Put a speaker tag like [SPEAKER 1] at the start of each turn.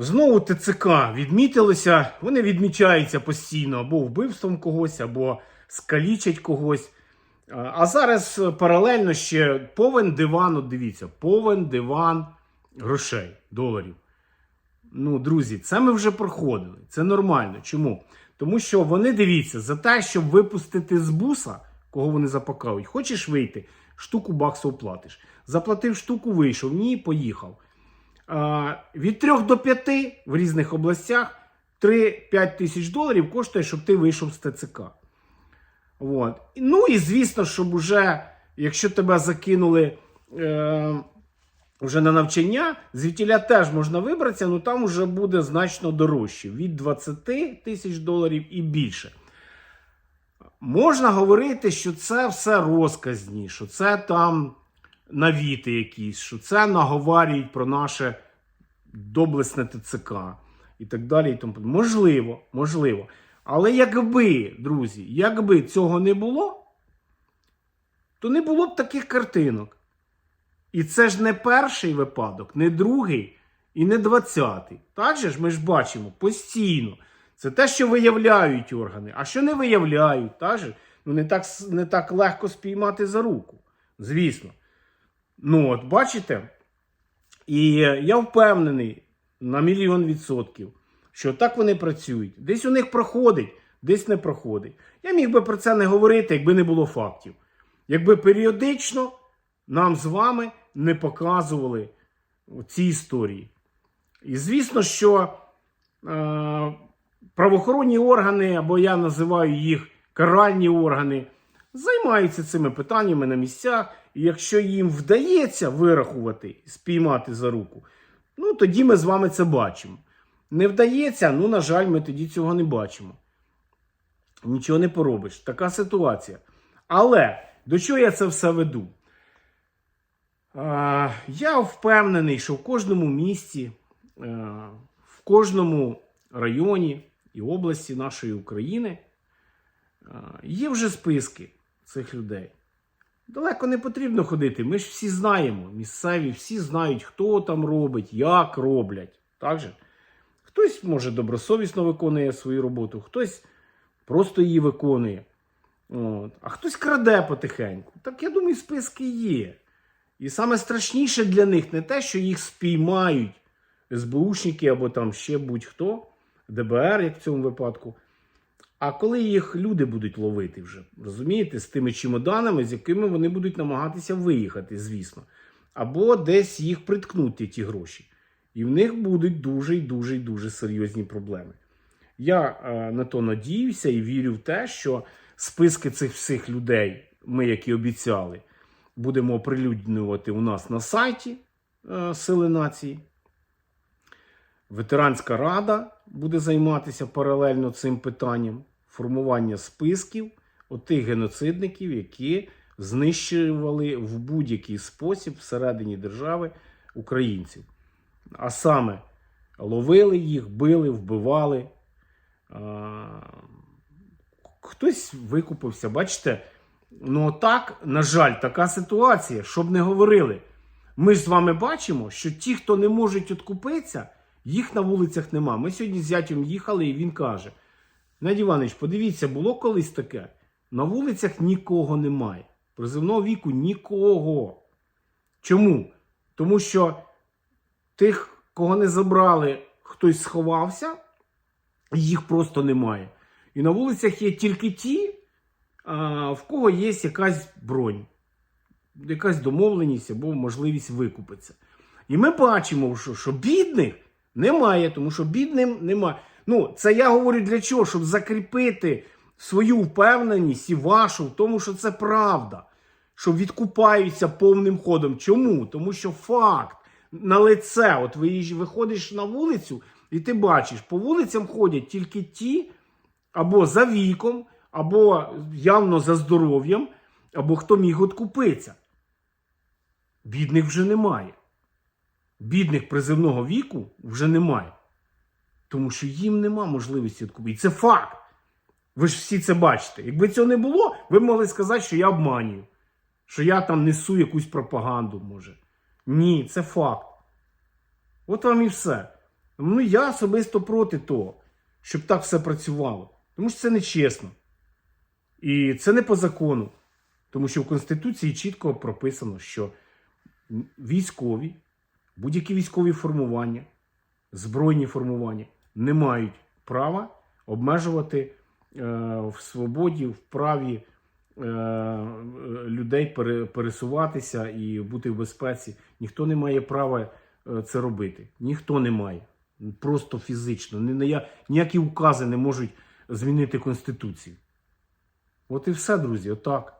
[SPEAKER 1] Знову ТЦК відмітилися, вони відмічаються постійно або вбивством когось, або скалічать когось. А- зараз е, паралельно ще повен диван, от дивіться, повен диван грошей, доларів. Ну, друзі, це ми вже проходили. Це нормально. Чому? Тому що вони дивіться за те, щоб випустити з буса, кого вони запакують. Хочеш вийти, штуку баксів платиш. Заплатив штуку, вийшов. Ні, поїхав. А, від 3 до 5 в різних областях 3-5 тисяч доларів коштує, щоб ти вийшов з ТЦК. От. Ну і звісно, щоб уже, якщо тебе закинули е, вже на навчання, звідтіля теж можна вибратися, але там вже буде значно дорожче від 20 тисяч доларів і більше. Можна говорити, що це все розказні, що це там навіти якісь, що це наговарюють про наше доблесне ТЦК і так далі. І тому. Можливо, можливо. Але якби, друзі, якби цього не було, то не було б таких картинок. І це ж не перший випадок, не другий і не двадцятий. Так же ж ми ж бачимо постійно. Це те, що виявляють органи, а що не виявляють, так же? Ну, не так, не так легко спіймати за руку. Звісно. Ну, от бачите? І я впевнений на мільйон відсотків, що так вони працюють. Десь у них проходить, десь не проходить. Я міг би про це не говорити, якби не було фактів. Якби періодично нам з вами не показували ці історії. І звісно, що е, правоохоронні органи, або я називаю їх каральні органи, займаються цими питаннями на місцях. Якщо їм вдається вирахувати, спіймати за руку, ну тоді ми з вами це бачимо. Не вдається, ну, на жаль, ми тоді цього не бачимо. Нічого не поробиш. Така ситуація. Але до чого я це все веду? А, я впевнений, що в кожному місті, е, в кожному районі і області нашої України е, є вже списки цих людей. Далеко не потрібно ходити. Ми ж всі знаємо, місцеві, всі знають, хто там робить, як роблять. Так же? Хтось, може, добросовісно виконує свою роботу, хтось просто її виконує. От. А хтось краде потихеньку. Так я думаю, списки є. І саме страшніше для них не те, що їх спіймають СБУшники або там ще будь-хто, ДБР, як в цьому випадку. А коли їх люди будуть ловити вже, розумієте, з тими чемоданами, з якими вони будуть намагатися виїхати, звісно. Або десь їх приткнути, ті гроші. І в них будуть дуже і дуже і дуже серйозні проблеми. Я е, на то надіюся і вірю в те, що списки цих всіх людей, ми, як і обіцяли, будемо оприлюднювати у нас на сайті е, Сили нації. Ветеранська рада буде займатися паралельно цим питанням формування списків отих геноцидників, які знищували в будь-який спосіб всередині держави українців. А саме ловили їх, били, вбивали. Хтось викупився. Бачите, ну так, на жаль, така ситуація, щоб не говорили. Ми ж з вами бачимо, що ті, хто не можуть відкупитися, їх на вулицях нема. Ми сьогодні з зятем їхали, і він каже: Надій Іванович, подивіться, було колись таке. На вулицях нікого немає. Призивного віку нікого. Чому? Тому що тих, кого не забрали, хтось сховався, їх просто немає. І на вулицях є тільки ті, в кого є якась бронь, якась домовленість або можливість викупитися. І ми бачимо, що, що бідних немає, тому що бідним немає. Ну, це я говорю для чого? Щоб закріпити свою впевненість і вашу в тому, що це правда. Що відкупаються повним ходом. Чому? Тому що факт на лице, от ви виходиш на вулицю, і ти бачиш, по вулицям ходять тільки ті, або за віком, або явно за здоров'ям, або хто міг откупитися. Бідних вже немає. Бідних призивного віку вже немає. Тому що їм нема можливості відкупити. Це факт. Ви ж всі це бачите. Якби цього не було, ви могли сказати, що я обманюю, що я там несу якусь пропаганду, може. Ні, це факт. От вам і все. Ну я особисто проти того, щоб так все працювало. Тому що це нечесно. І це не по закону. Тому що в Конституції чітко прописано, що військові, будь-які військові формування, збройні формування не мають права обмежувати е, в свободі, в праві е, людей пересуватися і бути в безпеці. Ніхто не має права е, це робити. Ніхто не має. Просто фізично. Ні- ні- Ніякі укази не можуть змінити Конституцію. От і все, друзі, отак.